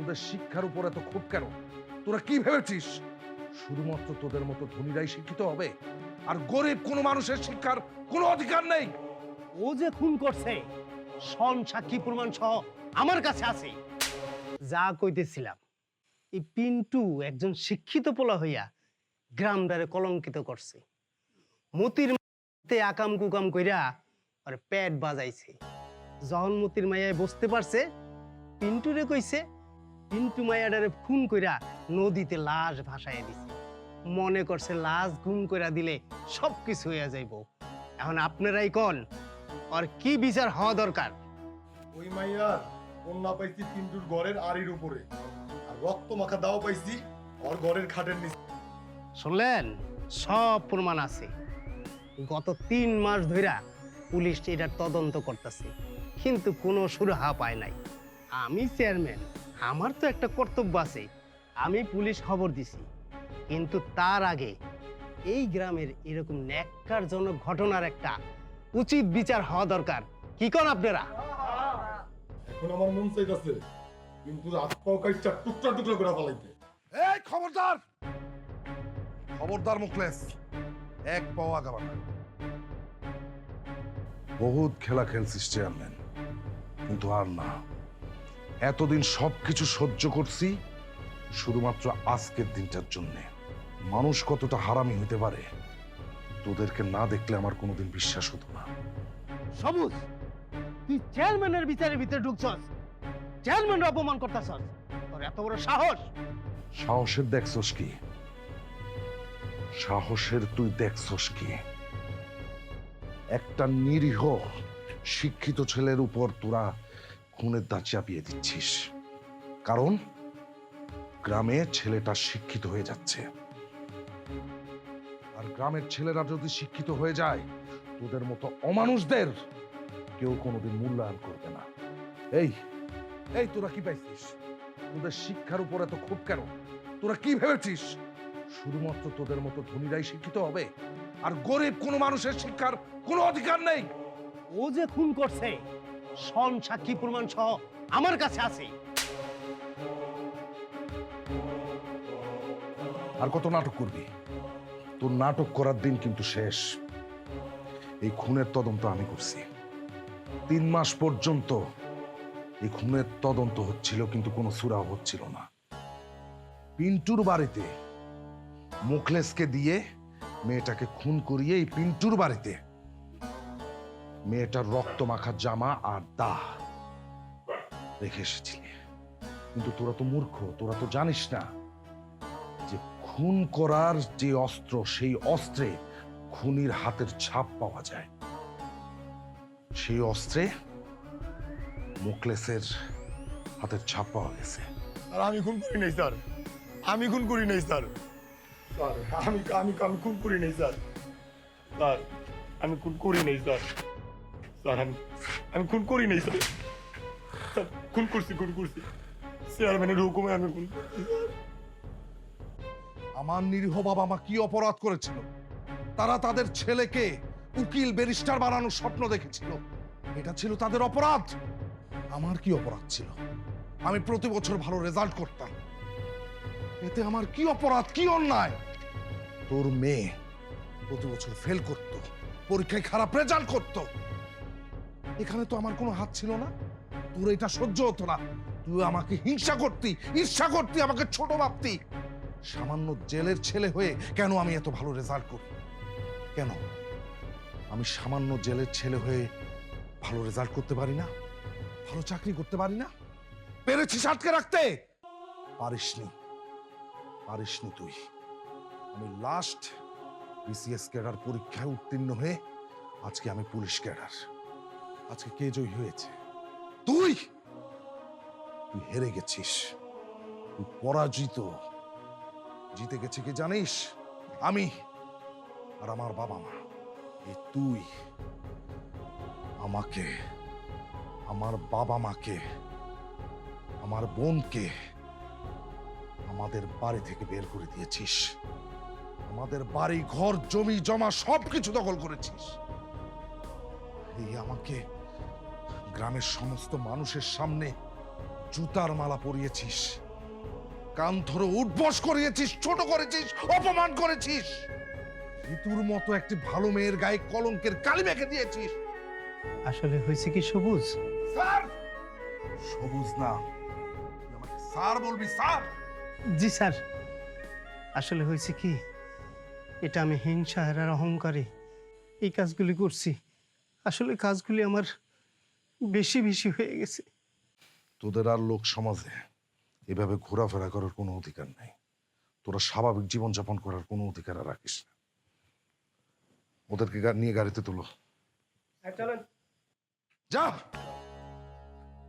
তোদের শিক্ষার উপর এত খুব কেন? তোরা কি ভেবেছিস? শুধুমাত্র তোদের মতো ধনীরাই শিক্ষিত হবে? আর গরিব কোনো মানুষের শিক্ষার কোনো অধিকার নেই? ও যে খুন করছে সন সাক্ষী প্রমাণ সহ আমার কাছে আছে। যা কইতেছিলাম, এই পিন্টু একজন শিক্ষিত পোলা হইয়া গ্রামদারে কলঙ্কিত করছে। মতির তে আকাম কুকাম কইরা আর পেট বাজাইছে। যখন মতির মাইয়ায় বসতে পারছে, পিন্টুরে কইছে পিন্টু মাইয়াডারে খুন কইরা নদীতে লাশ ভাসায় দিছে। মনে করছে লাশ গুম কইরা দিলে সব কিছু হইয়া যাইব। এখন আপনারাই কন আর কি বিচার হওয়া দরকার? ওই মাইয়ার কন্যা পাইছি পিন্টুর ঘরের আড়ির উপরে। আর রক্ত মাখা দাও পাইছি ওর ঘরের খাটের নিচে। শুনলেন? সব প্রমাণ আছে। গত তিন মাস ধইরা পুলিশ এটার তদন্ত করতেছে কিন্তু কোনো সুরাহা পায় নাই। আমি চেয়ারম্যান। আমার তো একটা কর্তব্য আছে। আমি পুলিশ খবর দিছি। কিন্তু তার আগে এই গ্রামের এরকম ন্যাক্কারজনক ঘটনার একটা উচিত বিচার হওয়া দরকার। কি কন আপনারা? এখন আমার মন চাইতেছে পিন্টুর হাত পাও কাইচা টুকরা টুকরা করে ফেলাইতে। এই খবরদার! খবরদার মুখলেস এক পাওয়া আগাবা না। বহুত খেলা খেলছিস চেয়ারম্যান। কিন্তু আর না। এতদিন সবকিছু সহ্য করছি শুধুমাত্র আজকের দিনটার জন্য। মানুষ কতটা হারামি হতে পারে তোদেরকে না দেখলে আমার কোনোদিন বিশ্বাস হতো না। সবুজ তুই চেয়ারম্যানের বিচারের ভিতরে ঢুকছস। চেয়ারম্যান অপমান করতেছস। তোর এত বড় সাহস। সাহসের দেখছস কি? সাহসের তুই দেখছস কি? একটা নিরীহ শিক্ষিত ছেলের উপর তোরা খুনের দা চাপিয়ে দিচ্ছিস। কারণ গ্রামে ছেলেটা শিক্ষিত হয়ে যাচ্ছে। আর গ্রামের ছেলেরা যদি শিক্ষিত হয়ে যায়, তোদের মতো অমানুষদের কেউ কোনোদিন মূল্যায়ন করবে না। এই এই, তোরা কি পাইছিস? তোদের শিক্ষার উপর এত খুব কেন? তোরা কি ভেবেছিস? শুধুমাত্র তোদের মতো ধনীরাই শিক্ষিত হবে? আর গরিব কোনো মানুষের শিক্ষার কোনো অধিকার নেই? ও যে খুন করছে সন সাক্ষী, প্রমাণ সহ আমার কাছে আছে। আর কত নাটক করবি? তোর নাটক করার দিন কিন্তু শেষ। এই খুনের তদন্ত আমি করছি। তিন মাস পর্যন্ত এই খুনের তদন্ত হচ্ছিল, কিন্তু কোনো সুরাও হচ্ছিল না। পিন্টুর বাড়িতে মুখলেসকে দিয়ে মেয়েটাকে খুন করিয়ে এই পিন্টুর বাড়িতে মেয়েটার রক্ত মাখা জামা আর দা রেখে এসেছিলি। কিন্তু তোরা তো মূর্খ, তোরা তো জানিস না যে খুন করার যে অস্ত্র, সেই অস্ত্রে খুনির হাতের ছাপ পাওয়া যায়। সেই অস্ত্রে মুকলেসের হাতের ছাপ পাওয়া গেছে। আর আমি খুন করি নাই, স্যার। আমি খুন করি নাই স্যার, আমি আমি আমি খুন করি নাই, স্যার। স্যার, আমি খুন করি নাই, স্যার। স্যার, আমি আমি খুন করি নাই স্যার, খুন করছি খুন করছি। আমি খুন আমার নিরীহ বাবা মা কি অপরাধ করেছিল? তারা তাদের ছেলেকে উকিল, ব্যারিস্টার বানানোর স্বপ্ন দেখেছিল। এটা ছিল তাদের অপরাধ। আমার কি অপরাধ ছিল? আমি প্রতি বছর ভালো রেজাল্ট করতাম। এতে আমার কি অপরাধ, কি অন্যায়? তোর মেয়ে প্রতি বছর ফেল করত, পরীক্ষায় খারাপ রেজাল্ট করত। এখানে তো আমার কোনো হাত ছিল না। তোর এটা সহ্য হতো না। তুই আমাকে হিংসা করতি, ঈর্ষা করতি, আমাকে ছোট ভাবতি। সামান্য জেলের ছেলে হয়ে কেন আমি এত ভালো রেজাল্ট করি? কেন? আমি সামান্য জেলের ছেলে হয়ে ভালো রেজাল্ট করতে পারি না? ভালো চাকরি করতে পারি না? পেরেছিস আটকে রাখতে? পারিসনি। পারিসনি তুই। আমি লাস্ট বিসিএস ক্যাডার পরীক্ষায় উত্তীর্ণ হয়ে আজকে আমি পুলিশ ক্যাডার আজকে কে জয়ী হয়েছে? তুই! তুই হেরে গেছিস। তুই পরাজিত। জিতে গেছে কি জানিস? আমি আর আমার বাবা মা। এই তুই আমাকে, আমার বাবা মাকে, আমার বোনকে আমাদের বাড়ি থেকে বের করে দিয়েছিস। আমাদের বাড়ি, ঘর, জমি, জমা সবকিছু দখল করেছিস। এই আমাকে গ্রামের সমস্ত মানুষের সামনে জুতার মালা পরিয়েছিস। কান ধরে উঠবস করিয়েছিস ছোট করেছিস অপমান করেছিস। ঋতুর মতো একটি ভালো মেয়ের গায়ে কলঙ্কের কালি মেখে দিয়েছিস। আসলে হয়েছে কি সবুজ? স্যার! সবুজ না। আমাকে স্যার বলবি স্যার! জি স্যার। আসলে হয়েছে কি? এটা আমি হিংসা আর অহংকারে এই কাজগুলি করছি। আসলে কাজগুলি আমার বেশি বেশি হয়ে গেছে। তোদের আর লোক সমাজে এভাবে ঘোরাফেরা করার কোনো অধিকার নেই। তোরা স্বাভাবিক জীবনযাপন করার কোনো অধিকার আর রাখিস না। ওদেরকে গা- নিয়ে গাড়িতে তুলো। চলেন। যা!